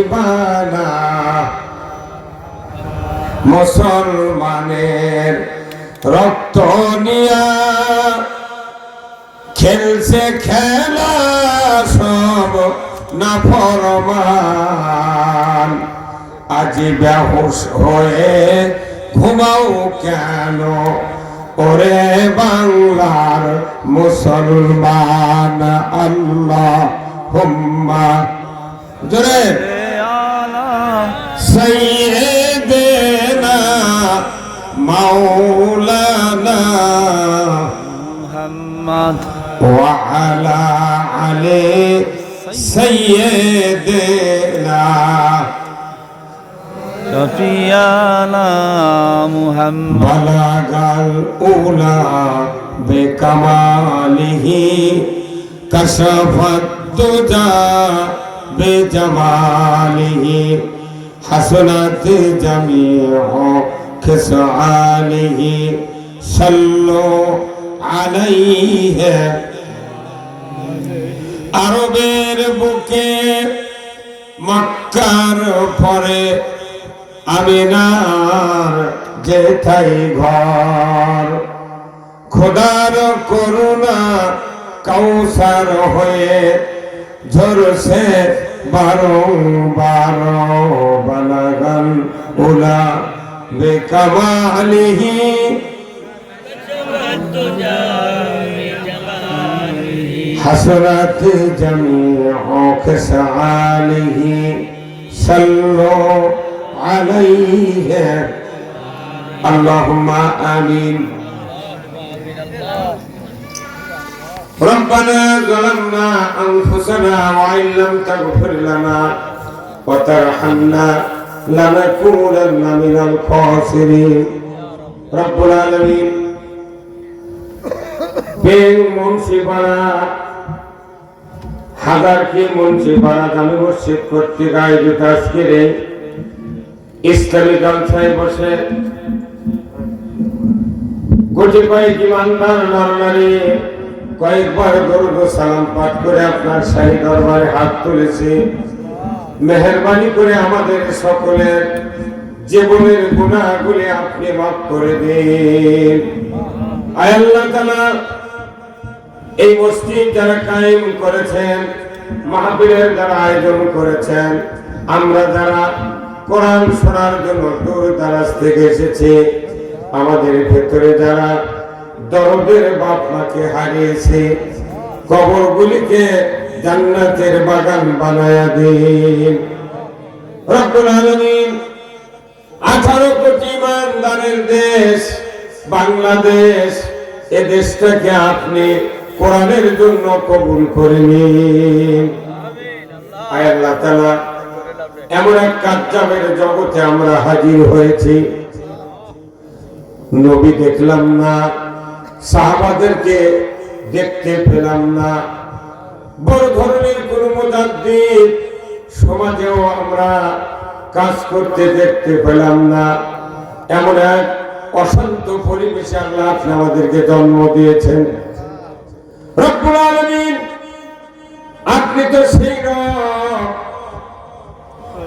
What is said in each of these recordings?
দিবানা। মুসলমানের রক্ত নিয়া খেলছে খেলা সব না ফরমান আজি বেহুশ হয়ে ঘুমাও কেন? ওরে বাংলার মুসলমান আল্লাহ হুম্মা জোরে। سيدنا مولانا محمد وعلى علي سيدنا شفيعنا محمد بلغ الأولى بكماله كشف الدجى بجماله حسنت جميع خصاله صلوا عليه আরবের বুকে মক্কার পরে আমিনার যেথাই ঘর খোদার করুণা কৌসার হয়ে ঝরছে বারংবার বালাগান أولى بكماله حسرت جميع خسعانه صلوا عليه اللهم آمين ربنا ظلمنا أنفسنا وإن لم تغفر لنا وترحمنا لنكونن من الخاسرين رب العالمين বেং মুন্সিপাড়া হাদারকি মুন্সিপাড়া জামি মসজিদ কর্তৃক আয়োজিত আজকের এই ইসলামী জলসায় বসে গুটি কয়েক ইমানদার নরনারী কয়েকবার দরুদ ও সালাম পাঠ করে আপনার শাহী দরবারে হাত তুলেছি মেহরবানি করে আমাদের সকলের জীবনের গুণাগুলি আপনি মাফ করে দিন। আল্লাহ তাআলা, এই মসজিদ যারা কায়েম করেছেন, মাহফিলের যারা আয়োজন করেছেন, আমরা যারা কোরআন শোনার জন্য দূর দারাজ থেকে এসেছি, আমাদের ভেতরে যারা দরদের বাপমাকে হারিয়েছে, কবরগুলিকে জান্নাতের বাগান বানায়া দিন। রব্বুল আলামিন আঠারো কোটি ইমানদারের দেশ, বাংলাদেশ, এ দেশটাকে আপনি কোরআনের জন্য কবুল করে নিন। আল্লাহ তাআলা, এমন এক কার্যামের জগতে আমরা হাজির হয়েছি। নবী দেখলাম না, সাহাবাদেরকে দেখতে পেলাম না বড় ধরনের কোন মুজাদ্দিদ সমাজেও আমরা কাজ করতে দেখতে পেলাম না। এমন এক অশান্ত পরিবেশে আল্লাহ আপনি আমাদেরকে জন্ম দিয়েছেন। আপনি তো সেই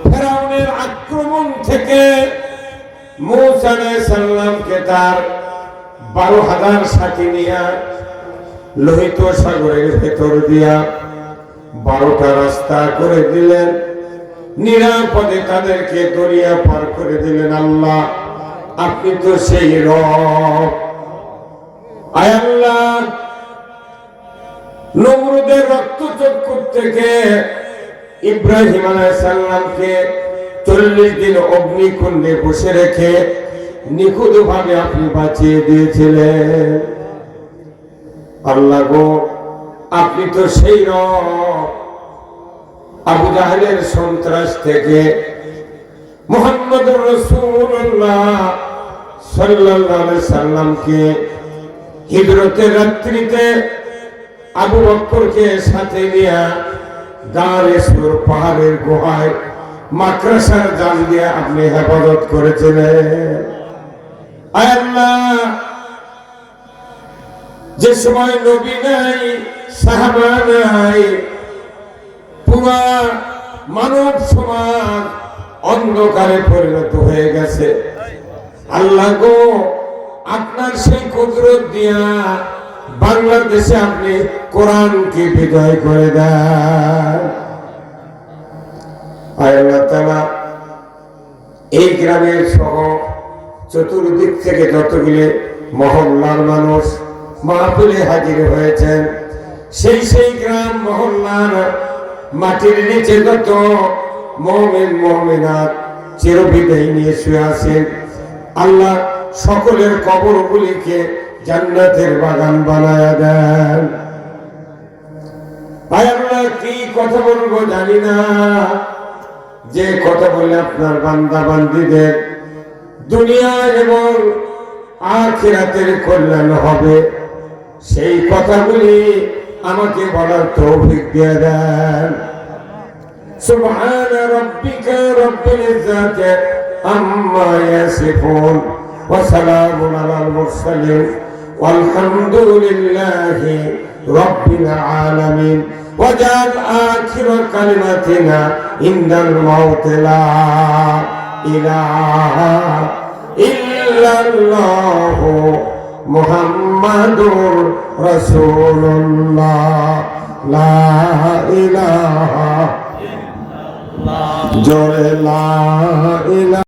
ফেরাউনের আক্রমণ থেকে মূসা আলাইহিস সালামকে তার বারো হাজার সাথী নিয়া লোহিত সাগরের ভেতর দিয়া বারোটা রাস্তা করে দিলেন। নিরাপদে তাদেরকে দরিয়া পার করে দিলেন আল্লাহ। আপনি তো সেই রব। আল্লাহ, নমরুদের রক্তচক্ষু থেকে ইব্রাহিম আলাইসাল্লামকে চল্লিশ দিন অগ্নিকুণ্ডে বসে রেখে নিখুঁত ভাবে আপনি বাঁচিয়ে দিয়েছিলেন। আল্লাহ গো আপনি তো সেই রব। আবু সন্ত্রাস থেকে মোহাম্মদ রসুল্লাহ হিজরতের রাত্রিতে আবু বক্করকে সাথে নিয়ে দাঁড়েশ্বর পাহাড়ের গুহায় মাদ্রাসার জাল দিয়ে আপনি হেফাজত করেছিলেন। আল্লাহ যে সময় নবী নাই, সাহাবা নাই, পুরা মানব সমাজ অন্ধকারে পরিণত হয়ে গেছে। আল্লাহ গো, আপনার সেই কুদরত দিয়া বাংলাদেশে আপনি কোরআনকে বিজয় করে দেন। এই গ্রামের সহ চতুর্দিক থেকে যতগুলি মহল্লার মানুষ মাহফিলে হাজির হয়েছেন। সেই সেই গ্রাম মহল্লার মাটির নিচে যত মহমেন মহমেনাত চিরবিদায় নিয়ে শুয়ে আছেন। আল্লাহ সকলের কবর কবরগুলিকে জান্নাতের বাগান বানায়া দেন। আয় আল্লাহ কি কথা বলব জানি না। যে কথা বলে আপনার বান্দা বান্দিদের দুনিয়া এবং আখিরাতের কল্যাণ হবে। সেই কথাগুলি আমাকে বলার তৌফিক দিয়ে দেন سبحان ربك رب العزة عما يصفون وسلام على المرسلين والحمد لله رب العالمين وجعل آخر كلمتنا عند الموت لا إله إلا الله মোহাম্মদুর রসুল্লাহ লা ইলাহা জোরে লা